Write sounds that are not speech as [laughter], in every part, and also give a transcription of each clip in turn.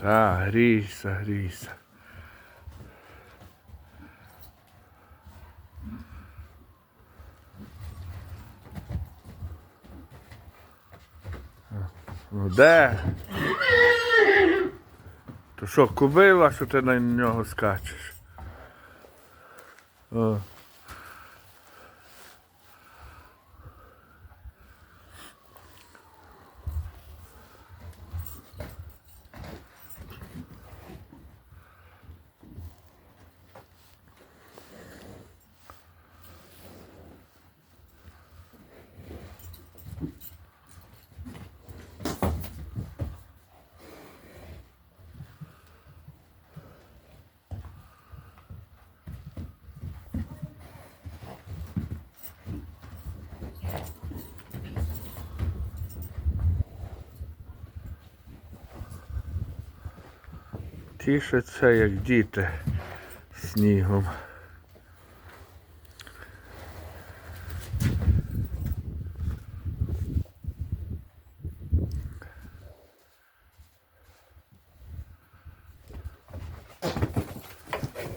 Та, грійся, грійся. Ну де? То що, кубила, що ти на нього скачеш? О. Тішаться, як діти снігом.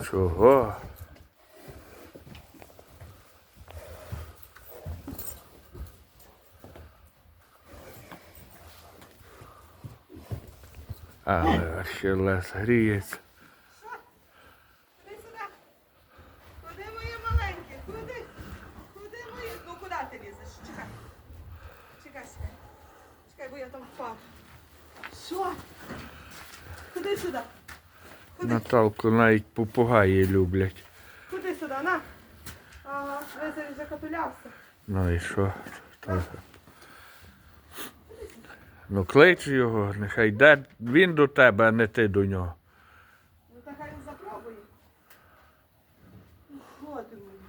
Чого? Але ще лес гріється. Куди сюди? Куди мої маленькі? Куди? Куди мої? Ну куди ти лізеш? Чекай. Чекай, чекай. Чекай, бо я там впав. Що? Куди сюди? Куди? Наталку навіть попугаї люблять. Куди сюди? На. Ага, весь закатулявся. Ну і що? Ну клич його, нехай йде він до тебе, а не ти до нього. Ну та хай він запробує. Ну, ти мені?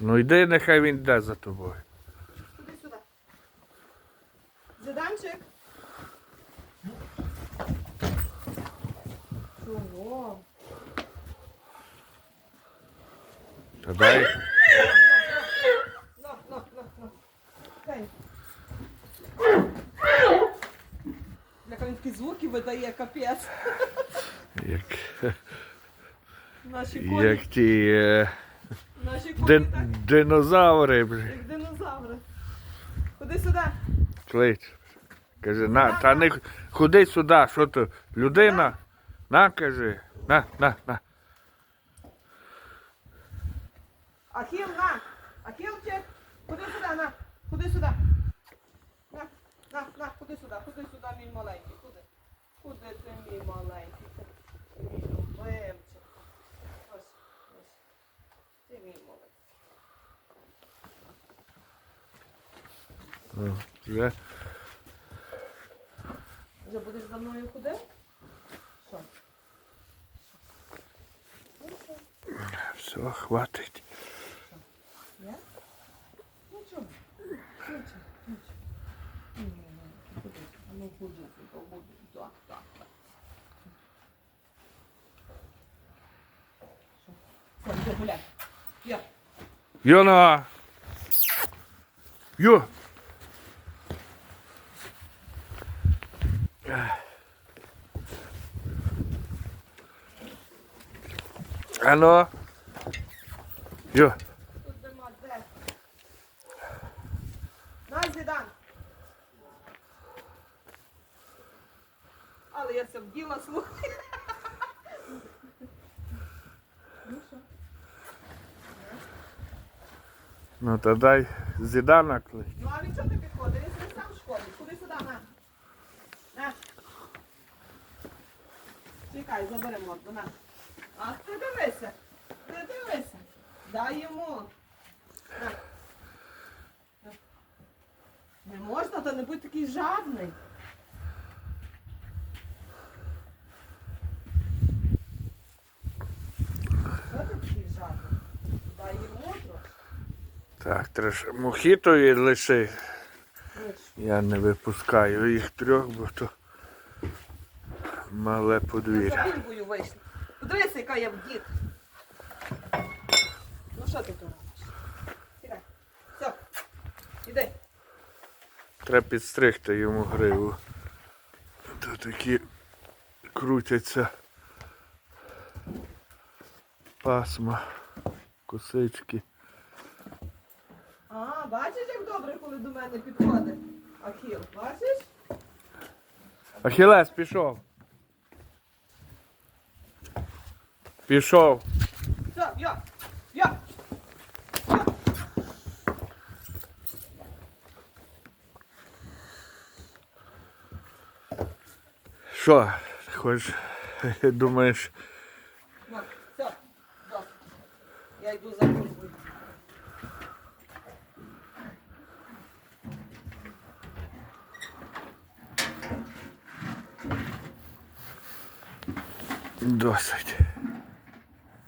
Ну йди, нехай він йде за тобою. Куди сюди? Заданчик. Чого? Та. На, на, на, на. Дай. Як він такі звуки видає, капець. Як, Наші коні, як ті е, наші коні дин, так, динозаври, блін. як динозаври. Ходи сюди. Клич. Каже, на, та не ходи сюди, що ти, людина? На, каже, на, на, на. Ахіл, на. Ахілчик, ходи сюди, на. Ходи сюди. На, на, на, ходи сюди, ходи сюди, мій маленький, ходи. Куди ти, мій маленький? Мій любимчик. Ось, ось. Ти мій маленький. Вже. Вже будеш за мною ходив? Що? Все, хватить. Я? Ну чого? Нічого, нічого. Ні, ні, ні, ходи. А Ну, ходи, ходи, ходи. Так, так, так. Що? Все, йди гуляй. Я. Йона! Йо! Алло? Йо! Тут нема де. На, Зідан. Але я все вділа, слухай. Ну що? Ну то дай Зідана клич. Ну а він чого ти підходить? Він сам в школі. Куди сюди, на. На. Чекай, забери морду, на. А ти дивися. Ти дивися. Дай. На. Не можна, то не будь такий жадний. Що ти такий жадний? Дай йому трохи. Так, треш мохітові лиши. Я не випускаю їх трьох, бо то мале подвір'я. Подивися, яка я в дід. Що ти робиш? Сідай. Все. Іди. Треба підстригти йому гриву. То такі крутяться пасма, косички. А, бачиш, як добре, коли до мене підходить. Ахіл, бачиш? Ахілес пішов. Пішов. Все, я, я. Що, хоч [laughs] думаєш, все. Я йду за курбою. досить.